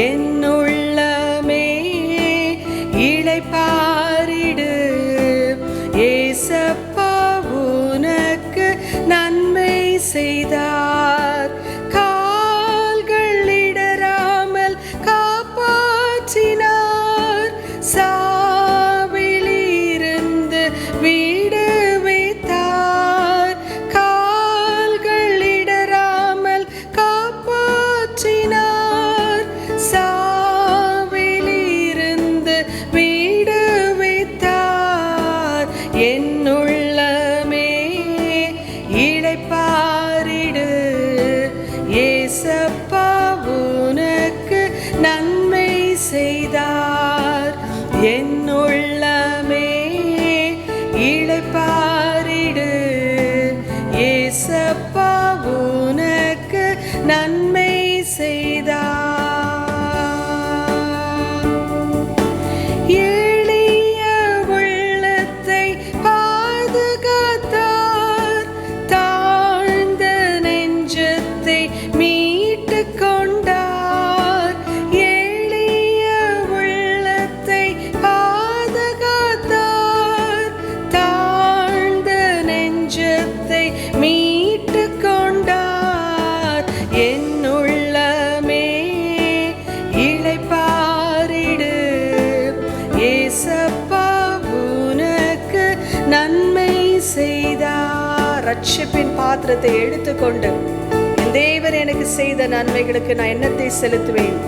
என்னுள்ளமே இழைப்பாரிடு ஏசப்பா உனக்கு நன்மை செய்தார். உள்ளமே இழைப்பாரிடு ஏசப்பா உனக்கு நன்மை நெஞ்சத்தை மீட்டு கொண்டார் என்னுள்ளமே இழைப்பாரிடு ஏசப்பா உனக்கு நன்மை செய்தார். ரட்சிப்பின் பாத்திரத்தை எடுத்துக்கொண்டு என் எனக்கு செய்த நன்மைகளுக்கு நான் என்னத்தை செலுத்துவேன்?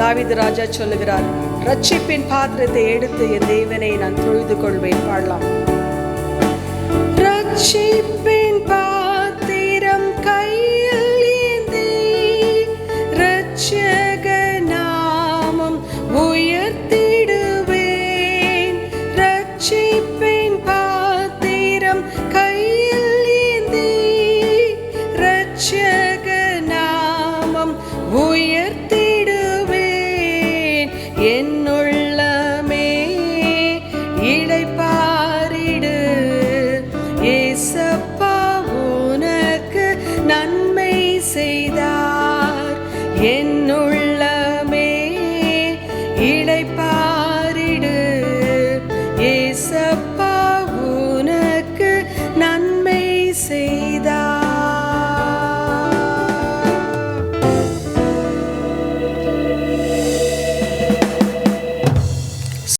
தாவித ராஜா சொல்லுகிறார் ரட்சிப்பின் பாத்திரத்தை எடுத்து என் தேவனை நான் தொழுது கொள்வேன் பாடலாம். ரட்சிப்பின் பாத்திரம் கையில் ஏந்தி ரட்சக நாமம் உயர்த்திடுவேன். ரட்சிப்பின் பாத்திரம் கையில் ஏந்தி ரட்சக நாமம் உயர்த்திடுவேன். செய்தார். என்னுள்ளமே இடைப்ப